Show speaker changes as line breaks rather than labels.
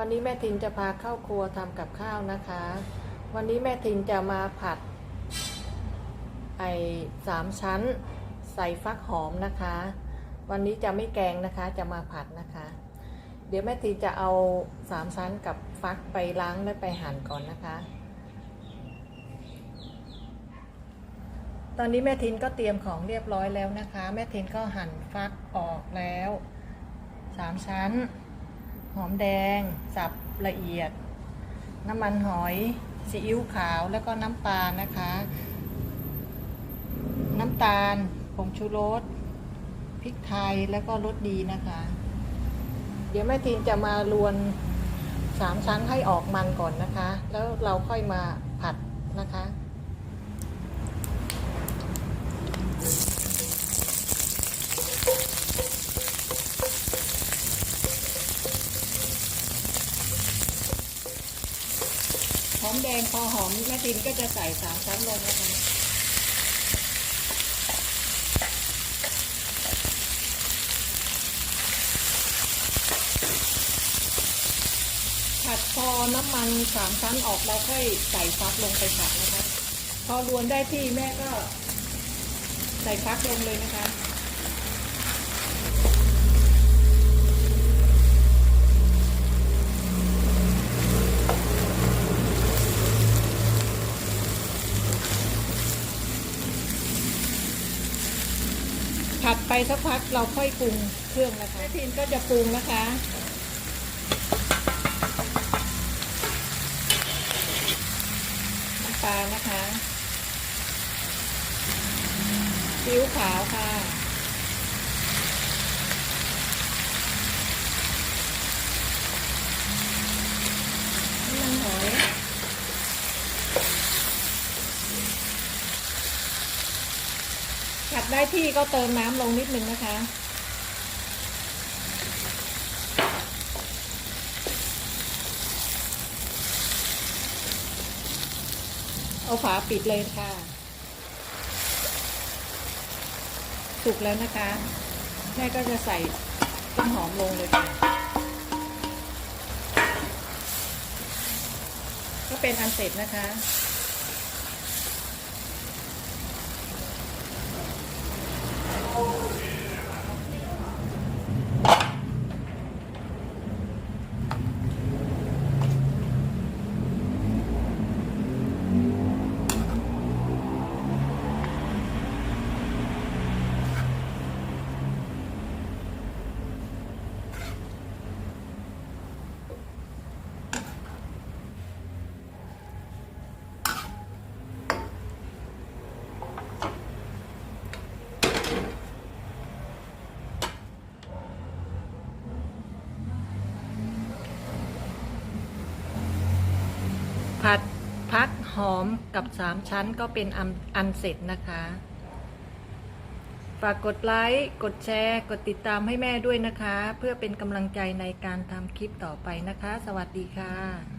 วันนี้แม่ทินจะพาเข้าครัวทำกับข้าวนะคะ วันนี้แม่ทินจะมาผัด ไอ้สามชั้น ใส่ฟักหอมนะคะ วันนี้จะไม่แกงนะคะ จะมาผัดนะคะ เดี๋ยวแม่ทินจะเอาสามชั้นกับฟักไปล้างและไปหั่นก่อนนะคะ ตอนนี้แม่ทินก็เตรียมของเรียบร้อยแล้วนะคะ แม่ทินก็หั่นฟักออกแล้วสามชั้น อมแดง สับละเอียด น้ำมันหอยซีอิ๊วขาวแล้วก็น้ำปลานะคะ น้ำตาลผงชูรสพริกไทยแล้วก็รสดีนะคะ เดี๋ยวแม่ทินจะมาลวนสามชั้นให้ออกมันก่อนนะคะ แล้วเราค่อยมาผัดนะคะ หอมแดงพอหอมแม่ทินก็จะใส่สามชั้นลงนะคะผัดพอน้ำมันสามชั้นออกแล้วค่อยใส่ฟักลงไปผัดนะคะ พอรวนได้ที่แม่ก็ใส่ฟักลงเลยนะคะ ผัดไปสักพักเราค่อยปรุงเครื่องนะคะแม่ทินก็จะปรุงนะคะ น้ำปลานะคะซีอิ๊วขาวค่ะ น้ำมันหอย ผัดได้ที่ก็เติมน้ำลงนิดนึงนะคะ เอาฝาปิดเลยค่ะ สุกแล้วนะคะ แม่ก็จะใส่ต้นหอมลงเลยค่ะ ก็เป็นอันเสร็จนะคะ ผัดพักหอมกับสามชั้นก็เป็นอันอันเสร็จนะคะ ฝากกดไลค์ กดแชร์ กดติดตามให้แม่ด้วยนะคะ เพื่อเป็นกำลังใจในการทำคลิปต่อไปนะคะ สวัสดีค่ะ